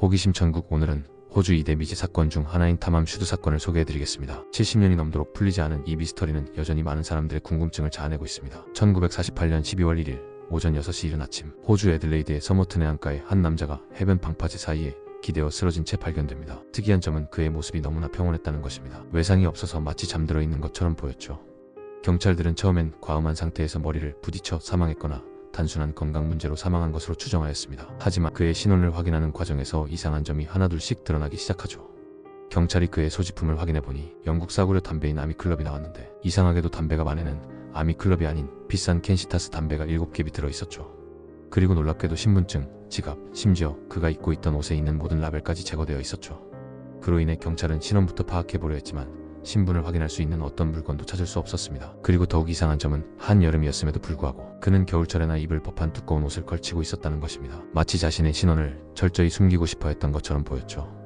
호기심 천국 오늘은 호주 이대 미제 사건 중 하나인 탐함 슈드 사건을 소개해드리겠습니다. 70년이 넘도록 풀리지 않은 이 미스터리는 여전히 많은 사람들의 궁금증을 자아내고 있습니다. 1948년 12월 1일 오전 6시 이른 아침 호주 애들레이드의 서머튼 해안가의 한 남자가 해변 방파제 사이에 기대어 쓰러진 채 발견됩니다. 특이한 점은 그의 모습이 너무나 평온했다는 것입니다. 외상이 없어서 마치 잠들어 있는 것처럼 보였죠. 경찰들은 처음엔 과음한 상태에서 머리를 부딪혀 사망했거나 단순한 건강 문제로 사망한 것으로 추정하였습니다. 하지만 그의 신원을 확인하는 과정에서 이상한 점이 하나둘씩 드러나기 시작하죠. 경찰이 그의 소지품을 확인해 보니 영국 싸구려 담배인 아미클럽이 나왔는데 이상하게도 담배 가만에는 아미클럽이 아닌 비싼 켄시타스 담배가 7개 들어 있었죠. 그리고 놀랍게도 신분증, 지갑, 심지어 그가 입고 있던 옷에 있는 모든 라벨까지 제거되어 있었죠. 그로 인해 경찰은 신원부터 파악해 보려 했지만 신분을 확인할 수 있는 어떤 물건도 찾을 수 없었습니다. 그리고 더욱 이상한 점은 한여름이었음에도 불구하고 그는 겨울철에나 입을 법한 두꺼운 옷을 걸치고 있었다는 것입니다. 마치 자신의 신원을 철저히 숨기고 싶어 했던 것처럼 보였죠.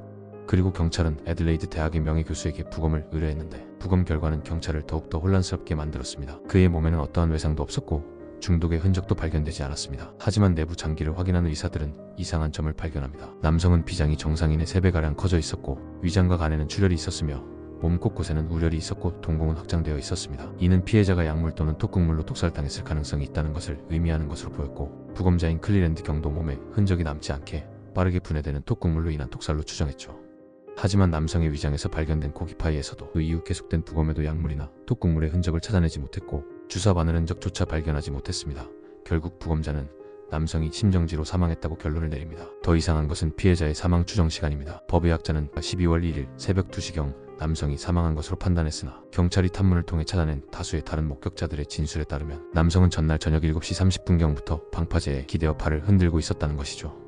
그리고 경찰은 애들레이드 대학의 명예 교수에게 부검을 의뢰했는데 부검 결과는 경찰을 더욱더 혼란스럽게 만들었습니다. 그의 몸에는 어떠한 외상도 없었고 중독의 흔적도 발견되지 않았습니다. 하지만 내부 장기를 확인한 의사들은 이상한 점을 발견합니다. 남성은 비장이 정상인의 3배가량 커져 있었고 위장과 간에는 출혈이 있었으며 몸 곳곳에는 우열이 있었고 동공은 확장되어 있었습니다. 이는 피해자가 약물 또는 톡국물로 독살당했을 가능성이 있다는 것을 의미하는 것으로 보였고 부검자인 클리랜드 경도 몸에 흔적이 남지 않게 빠르게 분해되는 톡국물로 인한 독살로 추정했죠. 하지만 남성의 위장에서 발견된 고기파이에서도 그 이후 계속된 부검에도 약물이나 톡국물의 흔적을 찾아내지 못했고 주사 바늘 흔적조차 발견하지 못했습니다. 결국 부검자는 남성이 심정지로 사망했다고 결론을 내립니다. 더 이상한 것은 피해자의 사망 추정 시간입니다. 법의학자는 12월 1일 새벽 2시경 남성이 사망한 것으로 판단했으나 경찰이 탐문을 통해 찾아낸 다수의 다른 목격자들의 진술에 따르면 남성은 전날 저녁 7시 30분경부터 방파제에 기대어 팔을 흔들고 있었다는 것이죠.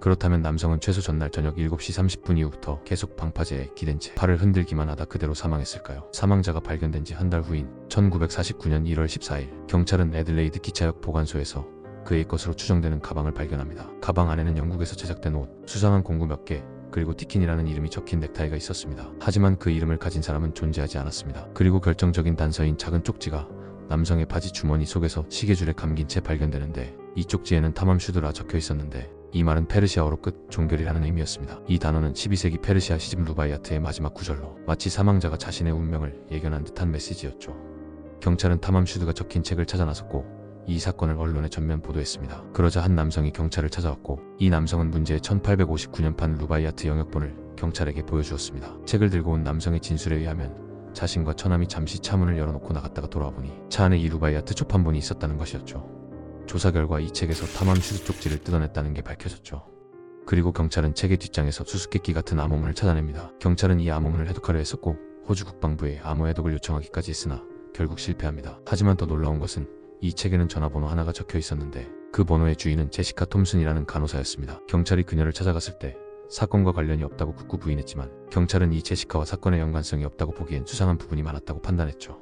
그렇다면 남성은 최소 전날 저녁 7시 30분 이후부터 계속 방파제에 기댄 채 팔을 흔들기만 하다 그대로 사망했을까요? 사망자가 발견된 지 한 달 후인 1949년 1월 14일 경찰은 애들레이드 기차역 보관소에서 그의 것으로 추정되는 가방을 발견합니다. 가방 안에는 영국에서 제작된 옷, 수상한 공구 몇 개, 그리고 티킨이라는 이름이 적힌 넥타이가 있었습니다. 하지만 그 이름을 가진 사람은 존재하지 않았습니다. 그리고 결정적인 단서인 작은 쪽지가 남성의 바지 주머니 속에서 시계줄에 감긴 채 발견되는데 이 쪽지에는 탐함 슈드라 적혀 있었는데 이 말은 페르시아어로 끝 종결이라는 의미였습니다. 이 단어는 12세기 페르시아 시집 루바이아트의 마지막 구절로 마치 사망자가 자신의 운명을 예견한 듯한 메시지였죠. 경찰은 탐함 슈드가 적힌 책을 찾아 나섰고 이 사건을 언론에 전면 보도했습니다. 그러자 한 남성이 경찰을 찾아왔고 이 남성은 문제의 1859년판 루바이아트 영역본을 경찰에게 보여주었습니다. 책을 들고 온 남성의 진술에 의하면 자신과 처남이 잠시 차 문을 열어놓고 나갔다가 돌아와 보니 차 안에 이 루바이아트 초판본이 있었다는 것이었죠. 조사 결과 이 책에서 탐함 슈드 쪽지를 뜯어냈다는 게 밝혀졌죠. 그리고 경찰은 책의 뒷장에서 수수께끼 같은 암호문을 찾아냅니다. 경찰은 이 암호문을 해독하려 했었고 호주 국방부에 암호 해독을 요청하기까지 했으나 결국 실패합니다. 하지만 더 놀라운 것은 이 책에는 전화번호 하나가 적혀 있었는데 그 번호의 주인은 제시카 톰슨이라는 간호사였습니다. 경찰이 그녀를 찾아갔을 때 사건과 관련이 없다고 극구 부인했지만 경찰은 이 제시카와 사건의 연관성이 없다고 보기엔 수상한 부분이 많았다고 판단했죠.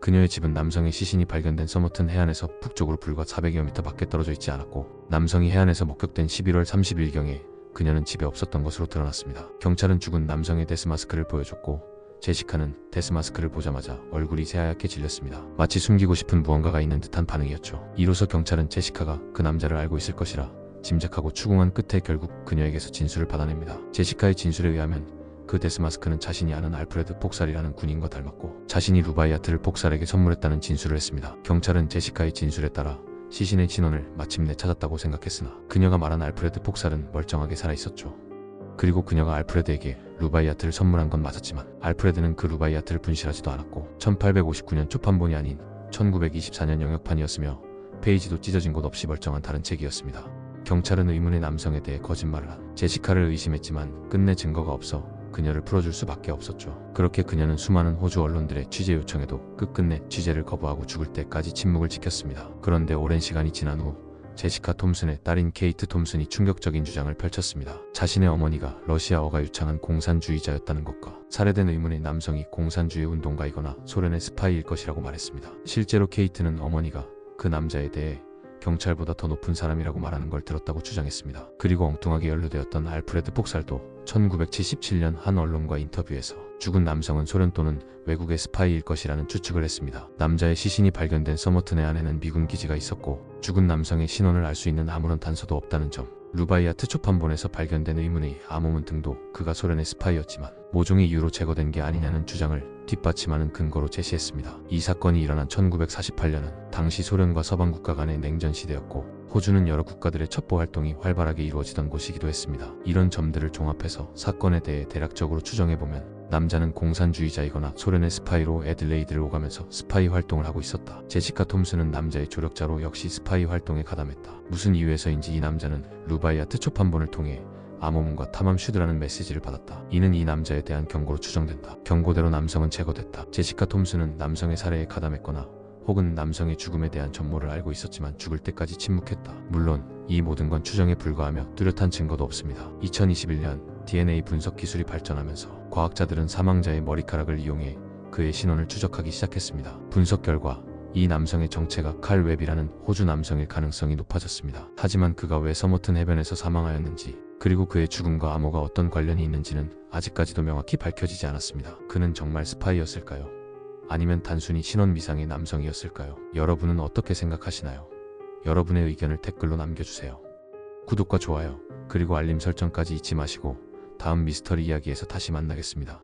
그녀의 집은 남성의 시신이 발견된 서머튼 해안에서 북쪽으로 불과 400여 미터 밖에 떨어져 있지 않았고 남성이 해안에서 목격된 11월 30일경에 그녀는 집에 없었던 것으로 드러났습니다. 경찰은 죽은 남성의 데스마스크를 보여줬고 제시카는 데스마스크를 보자마자 얼굴이 새하얗게 질렸습니다. 마치 숨기고 싶은 무언가가 있는 듯한 반응이었죠. 이로써 경찰은 제시카가 그 남자를 알고 있을 것이라 짐작하고 추궁한 끝에 결국 그녀에게서 진술을 받아냅니다. 제시카의 진술에 의하면 그 데스마스크는 자신이 아는 알프레드 폭살이라는 군인과 닮았고 자신이 루바이아트를 폭살에게 선물했다는 진술을 했습니다. 경찰은 제시카의 진술에 따라 시신의 진원을 마침내 찾았다고 생각했으나 그녀가 말한 알프레드 폭살은 멀쩡하게 살아있었죠. 그리고 그녀가 알프레드에게 루바이아트를 선물한 건 맞았지만 알프레드는 그 루바이아트를 분실하지도 않았고 1859년 초판본이 아닌 1924년 영역판이었으며 페이지도 찢어진 곳 없이 멀쩡한 다른 책이었습니다. 경찰은 의문의 남성에 대해 거짓말을 한 제시카를 의심했지만 끝내 증거가 없어 그녀를 풀어줄 수밖에 없었죠. 그렇게 그녀는 수많은 호주 언론들의 취재 요청에도 끝끝내 취재를 거부하고 죽을 때까지 침묵을 지켰습니다. 그런데 오랜 시간이 지난 후 제시카 톰슨의 딸인 케이트 톰슨이 충격적인 주장을 펼쳤습니다. 자신의 어머니가 러시아어가 유창한 공산주의자였다는 것과 살해된 의문의 남성이 공산주의 운동가이거나 소련의 스파이일 것이라고 말했습니다. 실제로 케이트는 어머니가 그 남자에 대해 경찰보다 더 높은 사람이라고 말하는 걸 들었다고 주장했습니다. 그리고 엉뚱하게 연루되었던 알프레드 폭살도 1977년 한 언론과 인터뷰에서 죽은 남성은 소련 또는 외국의 스파이일 것이라는 추측을 했습니다. 남자의 시신이 발견된 서머튼의 안에는 미군 기지가 있었고 죽은 남성의 신원을 알 수 있는 아무런 단서도 없다는 점 루바이아트 초판본에서 발견된 의문의 암호문 등도 그가 소련의 스파이였지만 모종의 이유로 제거된 게 아니냐는 주장을 뒷받침하는 근거로 제시했습니다. 이 사건이 일어난 1948년은 당시 소련과 서방 국가 간의 냉전 시대였고 호주는 여러 국가들의 첩보 활동이 활발하게 이루어지던 곳이기도 했습니다. 이런 점들을 종합해서 사건에 대해 대략적으로 추정해보면 남자는 공산주의자이거나 소련의 스파이로 애들레이드를 오가면서 스파이 활동을 하고 있었다. 제시카 톰스는 남자의 조력자로 역시 스파이 활동에 가담했다. 무슨 이유에서인지 이 남자는 루바이아트 초판본을 통해 암호문과 탐함 슈드라는 메시지를 받았다. 이는 이 남자에 대한 경고로 추정된다. 경고대로 남성은 제거됐다. 제시카 톰스는 남성의 살해에 가담했거나 혹은 남성의 죽음에 대한 전모를 알고 있었지만 죽을 때까지 침묵했다. 물론 이 모든 건 추정에 불과하며 뚜렷한 증거도 없습니다. 2021년 DNA 분석 기술이 발전하면서 과학자들은 사망자의 머리카락을 이용해 그의 신원을 추적하기 시작했습니다. 분석 결과 이 남성의 정체가 칼 웹이라는 호주 남성일 가능성이 높아졌습니다. 하지만 그가 왜 서머튼 해변에서 사망하였는지 그리고 그의 죽음과 암호가 어떤 관련이 있는지는 아직까지도 명확히 밝혀지지 않았습니다. 그는 정말 스파이였을까요? 아니면 단순히 신원 미상의 남성이었을까요? 여러분은 어떻게 생각하시나요? 여러분의 의견을 댓글로 남겨주세요. 구독과 좋아요, 그리고 알림 설정까지 잊지 마시고 다음 미스터리 이야기에서 다시 만나겠습니다.